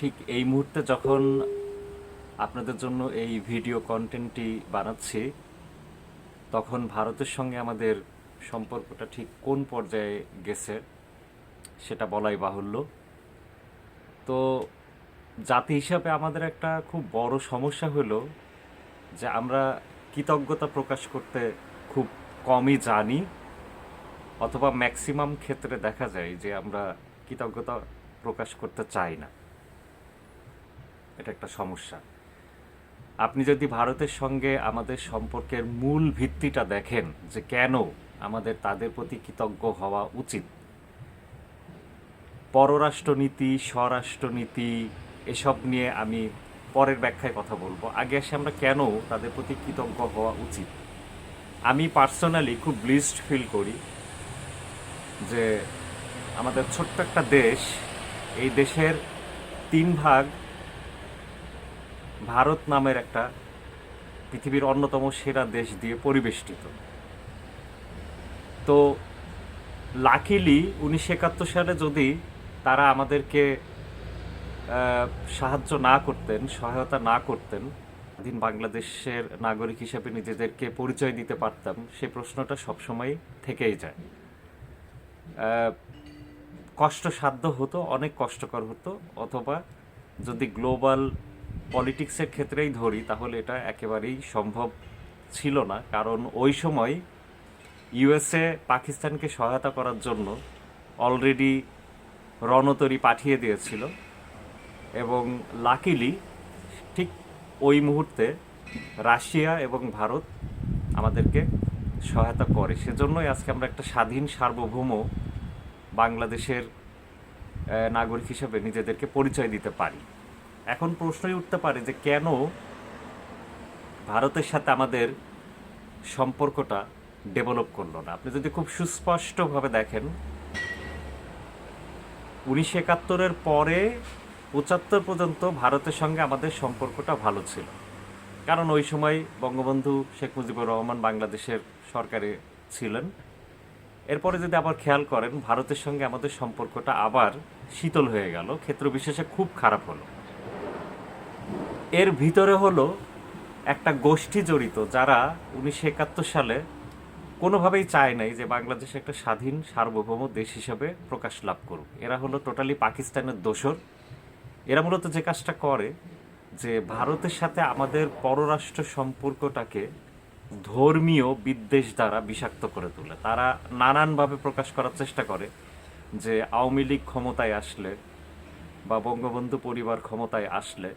ঠিক এই মুহূর্তে যখন আপনাদের জন্য এই ভিডিও কন্টেন্টটি বানাচ্ছি, তখন ভারতের সঙ্গে আমাদের সম্পর্কটা ঠিক কোন পর্যায়ে গেছে সেটা বলাই বাহুল্য। তো জাতি হিসাবে আমাদের একটা খুব বড় সমস্যা হলো যে আমরা কৃতজ্ঞতা প্রকাশ করতে খুব কমই জানি অথবা ম্যাক্সিমাম ক্ষেত্রে দেখা যায় যে আমরা কৃতজ্ঞতা প্রকাশ করতে চাই না। এটা একটা সমস্যা। আপনি যদি ভারতের সঙ্গে আমাদের সম্পর্কের মূল ভিত্তিটা দেখেন যে কেন আমাদের তাদের প্রতি কৃতজ্ঞ হওয়া উচিত, পররাষ্ট্রনীতি, স্বরাষ্ট্রনীতি, এসব নিয়ে আমি পরের ব্যাখ্যায় কথা বলব। আগে আসে আমরা কেন তাদের প্রতি কৃতজ্ঞ হওয়া উচিত? আমি পার্সোনালি খুব ব্লিসড ফিল করি যে আমাদের ছোট্ট একটা দেশ, এই দেশের তিন ভাগ ভারত নামের একটা পৃথিবীর অন্যতম সেরা দেশ দিয়ে পরিবেষ্টিত। তো লাকিলি উনিশশো একাত্তর সালে যদি তারা আমাদেরকে সাহায্য না করতেন, সহায়তা না করতেন, স্বাধীন বাংলাদেশের নাগরিক হিসেবে নিজেদেরকে পরিচয় দিতে পারতাম, সে প্রশ্নটা সবসময় থেকেই যায়। কষ্টসাধ্য হতো, অনেক কষ্টকর হতো, অথবা যদি গ্লোবাল পলিটিক্সের ক্ষেত্রেই ধরি, তাহলে এটা একেবারেই সম্ভব ছিল না। কারণ ওই সময় ইউএসএ পাকিস্তানকে সহায়তা করার জন্য অলরেডি রণতরী পাঠিয়ে দিয়েছিল এবং লাকিলি ঠিক ওই মুহূর্তে রাশিয়া এবং ভারত আমাদেরকে সহায়তা করে। সেজন্যই আজকে আমরা একটা স্বাধীন সার্বভৌম বাংলাদেশের নাগরিক হিসেবে নিজেদেরকে পরিচয় দিতে পারি। এখন প্রশ্নই উঠতে পারে যে কেন ভারতের সাথে আমাদের সম্পর্কটা ডেভেলপ করল না? আপনি যদি খুব সুস্পষ্টভাবে দেখেন, উনিশশো একাত্তরের পরে পঁচাত্তর পর্যন্ত ভারতের সঙ্গে আমাদের সম্পর্কটা ভালো ছিল। কারণ ওই সময় বঙ্গবন্ধু শেখ মুজিবুর রহমান বাংলাদেশের সরকারে ছিলেন। এরপরে যদি আবার খেয়াল করেন, ভারতের সঙ্গে আমাদের সম্পর্কটা আবার শীতল হয়ে গেল ক্ষেত্র বিশেষে খুব খারাপ হলো। এর ভিতরে হলো একটা গোষ্ঠী জড়িত যারা উনিশশো একাত্তর সালে কোনোভাবেই চায় নাই যে বাংলাদেশ একটা স্বাধীন, সার্বভৌম দেশ হিসেবে প্রকাশ লাভ করুক। এরা হলো টোটালি পাকিস্তানের দোসর এরা মূলত যে কাজটা করে, যে ভারতের সাথে আমাদের পররাষ্ট্র সম্পর্কটাকে ধর্মীয় বিদ্বেষ দ্বারা বিষাক্ত করে তোলে। তারা নানানভাবে প্রকাশ করার চেষ্টা করে যে আওয়ামী লীগ ক্ষমতায় আসলে বা বঙ্গবন্ধু পরিবার ক্ষমতায় আসলে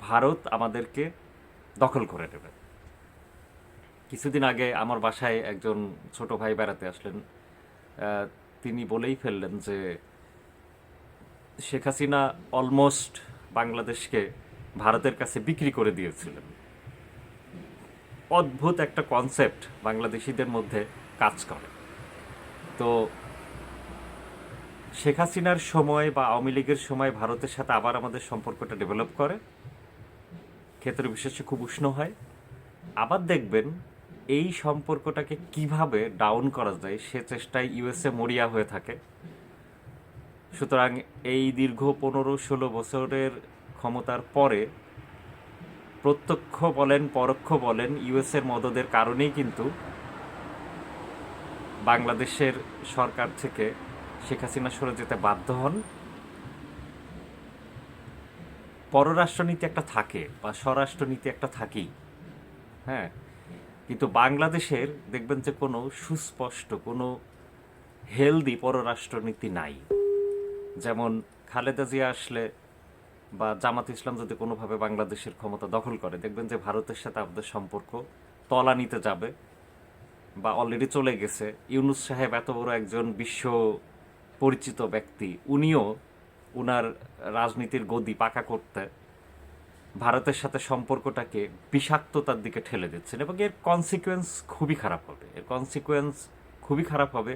ভারত আমাদেরকে দখল করে নেবে। কিছুদিন আগে আমার বাসায় একজন ছোট ভাই বেড়াতে আসলেন। তিনি বলেই ফেললেন যে, শেখ হাসিনা অলমোস্ট বাংলাদেশকে ভারতের কাছে বিক্রি করে দিয়েছিলেন। অদ্ভুত একটা কনসেপ্ট বাংলাদেশিদের মধ্যে কাজ করে। তো, শেখ হাসিনার সময় বা আওয়ামী লীগের সময় ভারতের সাথে আবার আমাদের সম্পর্কটা ডেভেলপ করে। ক্ষেত্র বিশেষে খুব উষ্ণ হয়। আবার দেখবেন এই সম্পর্কটাকে কীভাবে ডাউন করা যায় সে চেষ্টায় ইউএসএ মরিয়া হয়ে থাকে। সুতরাং এই দীর্ঘ পনেরো ষোলো বছরের ক্ষমতার পরে প্রত্যক্ষ বলেন, পরোক্ষ বলেন ইউএসের মদদের কারণেই কিন্তু বাংলাদেশের সরকার থেকে শেখ হাসিনা সরে যেতে বাধ্য হন। পররাষ্ট্রনীতি একটা থাকে বা স্বরাষ্ট্রনীতি একটা থাকেই। হ্যাঁ? কিন্তু বাংলাদেশের দেখবেন যে কোনো সুস্পষ্ট, কোনো হেলদি পররাষ্ট্রনীতি নাই। যেমন খালেদা জিয়া আসলে বা জামাত ইসলাম যদি কোনোভাবে বাংলাদেশের ক্ষমতা দখল করে, দেখবেন যে ভারতের সাথে আমাদের সম্পর্ক তলানিতে যাবে বা অলরেডি চলে গেছে। ইউনুস সাহেব এত বড় একজন বিশ্ব পরিচিত ব্যক্তি, উনিও উনার রাজনীতির গদি পাকা করতে ভারতের সাথে সম্পর্কটাকে বিষাক্ততার দিকে ঠেলে দিচ্ছেন এবং এর কনসিকুয়েন্স খুবই খারাপ হবে। এর কনসিকুয়েন্স খুবই খারাপ হবে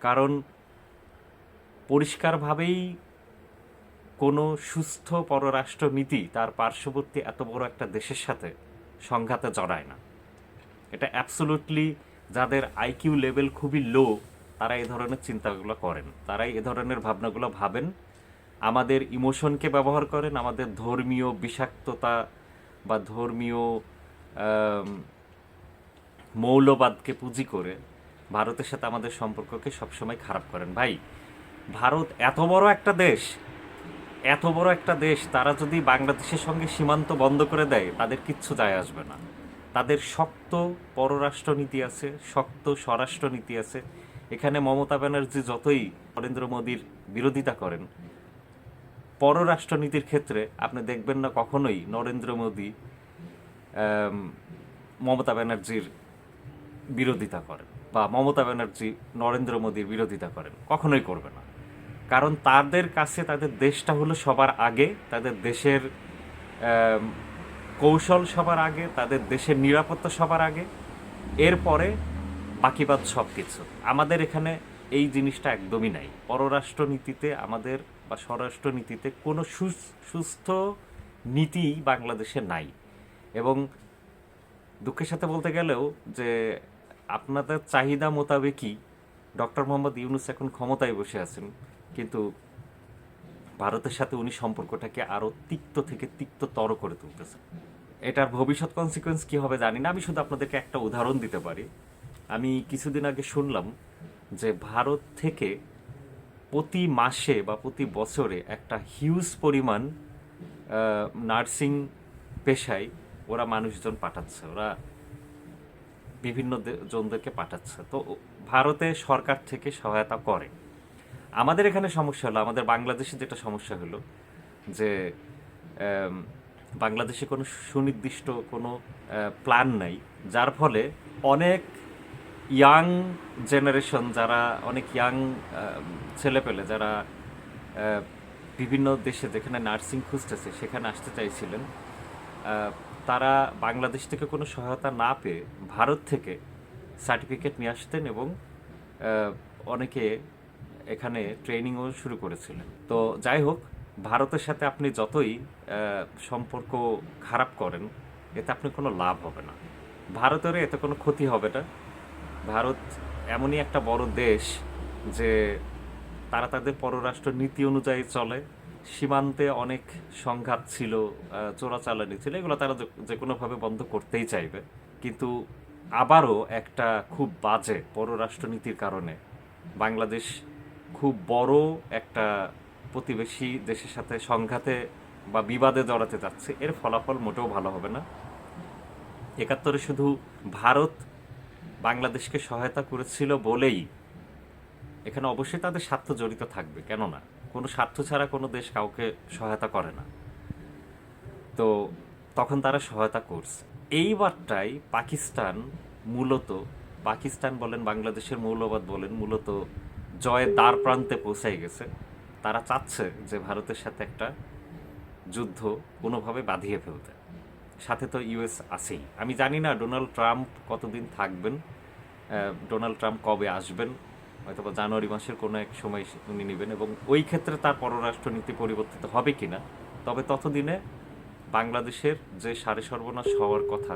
কারণ পরিষ্কারভাবেই কোনো সুস্থ পররাষ্ট্র নীতি তার পার্শ্ববর্তী এত বড় একটা দেশের সাথে সংঘাতে জড়ায় না। এটা অ্যাবসোলুটলি যাদের আইকিউ লেভেল খুবই লো তারা এই ধরনের চিন্তাগুলো করেন। তারাই এ ধরনের ভাবনাগুলো ভাবেন। আমাদের ইমোশনকে ব্যবহার করেন, আমাদের ধর্মীয় বিষাক্ততা বা ধর্মীয় মৌলবাদকে পুঁজি করে ভারতের সাথে আমাদের সম্পর্ককে সবসময় খারাপ করেন। ভাই, ভারত এত বড় একটা দেশ, এত বড় একটা দেশ, তারা যদি বাংলাদেশের সঙ্গে সীমান্ত বন্ধ করে দেয়, তাদের কিচ্ছু যায় আসবে না। তাদের শক্ত পররাষ্ট্রনীতি আছে, শক্ত স্বরাষ্ট্রনীতি আছে। এখানে মমতা ব্যানার্জি যতই নরেন্দ্র মোদীর বিরোধিতা করেন পররাষ্ট্রনীতির ক্ষেত্রে আপনি দেখবেন না কখনোই নরেন্দ্র মোদী মমতা ব্যানার্জির বিরোধিতা করেন বা মমতা ব্যানার্জি নরেন্দ্র মোদীর বিরোধিতা করেন। কখনোই করবে না। কারণ তাদের কাছে, তাদের দেশটা হলো সবার আগে, তাদের দেশের কৌশল সবার আগে, তাদের দেশের নিরাপত্তা সবার আগে, এরপরে বাকিবাদ সব কিছু আমাদের এখানে এই জিনিসটা একদমই নাই। পররাষ্ট্রনীতিতে আমাদের বা স্বরাষ্ট্রনীতিতে কোনো সুস- সুস্থ নীতি বাংলাদেশে নাই। এবং দুঃখের সাথে বলতে গেলেও যে আপনাদের চাহিদা মোতাবেকই ডক্টর মোহাম্মদ ইউনুস এখন ক্ষমতায় বসে আছেন, কিন্তু ভারতের সাথে উনি সম্পর্কটাকে আরও তিক্ত থেকে তিক্ততর করে তুলতেছেন। এটার ভবিষ্যৎ কনসিকোয়েন্স কী হবে জানি না, আমি শুধু আপনাদেরকে একটা উদাহরণ দিতে পারি। আমি কিছুদিন আগে শুনলাম যে ভারত থেকে প্রতি মাসে বা প্রতি বছরে একটা হিউজ পরিমাণ নার্সিং পেশায় ওরা মানুষজন পাঠাচ্ছে, ওরা বিভিন্ন জনদেরকে পাঠাচ্ছে। তো ভারতে সরকার থেকে সহায়তা করে। আমাদের এখানে সমস্যা হলো, আমাদের বাংলাদেশে যেটা সমস্যা হলো যে বাংলাদেশে কোনো সুনির্দিষ্ট কোনো প্ল্যান নাই, যার ফলে অনেক ইয়াং জেনারেশন যারা অনেক ইয়াং ছেলেপেলে যারা বিভিন্ন দেশে যেখানে নার্সিং খুঁজতেছে, সেখানে আসতে চাইছিলেন তারা বাংলাদেশ থেকে কোনো সহায়তা না পেয়ে ভারত থেকে সার্টিফিকেট নিয়ে আসতেন এবং অনেকে এখানে ট্রেনিংও শুরু করেছিলেন। তো যাই হোক, ভারতের সাথে আপনি যতই সম্পর্ক খারাপ করেন, এতে আপনি কোনো লাভ হবে না। ভারতের এতে কোনো ক্ষতি হবে না। ভারত এমনই একটা বড় দেশ যে তারা তাদের পররাষ্ট্র নীতি অনুযায়ী চলে। সীমান্তে অনেক সংঘাত ছিল চোরাচালানি ছিল, এগুলো তারা যে- যে কোনোভাবে বন্ধ করতেই চাইবে। কিন্তু আবারও একটা খুব বাজে পররাষ্ট্রনীতির কারণে বাংলাদেশ খুব বড় একটা প্রতিবেশী দেশের সাথে সংঘাতে বা বিবাদে জড়াতে যাচ্ছে। এর ফলাফল মোটেও ভালো হবে না। একাত্তরে শুধু ভারত বাংলাদেশকে সহায়তা করেছিল বলেই। এখানে অবশ্যই তাদের স্বার্থ জড়িত থাকবে, কেননা কোনো স্বার্থ ছাড়া কোনো দেশ কাউকে সহায়তা করে না। তো তখন তারা সহায়তা করছে। এইবারটাই পাকিস্তান মূলত, পাকিস্তান বলেন, বাংলাদেশের মৌলবাদ বলেন, মূলত জয়ের দ্বার প্রান্তে পৌঁছাই গেছে। তারা চাচ্ছে যে ভারতের সাথে একটা যুদ্ধ কোনোভাবে বাঁধিয়ে ফেলতে। সাথে তো ইউএস আছেই। আমি জানি না ডোনাল্ড ট্রাম্প কতদিন থাকবেন ডোনাল্ড ট্রাম্প কবে আসবেন হয়তো বা জানুয়ারি মাসের কোনো এক সময় উনি নেবেন এবং ওই ক্ষেত্রে তার পররাষ্ট্রনীতি পরিবর্তিত হবে কিনা, তবে ততদিনে বাংলাদেশের যে সারে সর্বনাশ হওয়ার কথা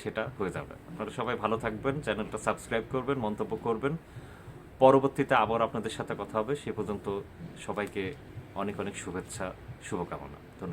সেটা হয়ে যাবে। আপনারা সবাই ভালো থাকবেন, চ্যানেলটা সাবস্ক্রাইব করবেন, মন্তব্য করবেন। পরবর্তীতে আবার আপনাদের সাথে কথা হবে, সে পর্যন্ত সবাইকে অনেক অনেক শুভেচ্ছা, শুভকামনা। ধন্যবাদ।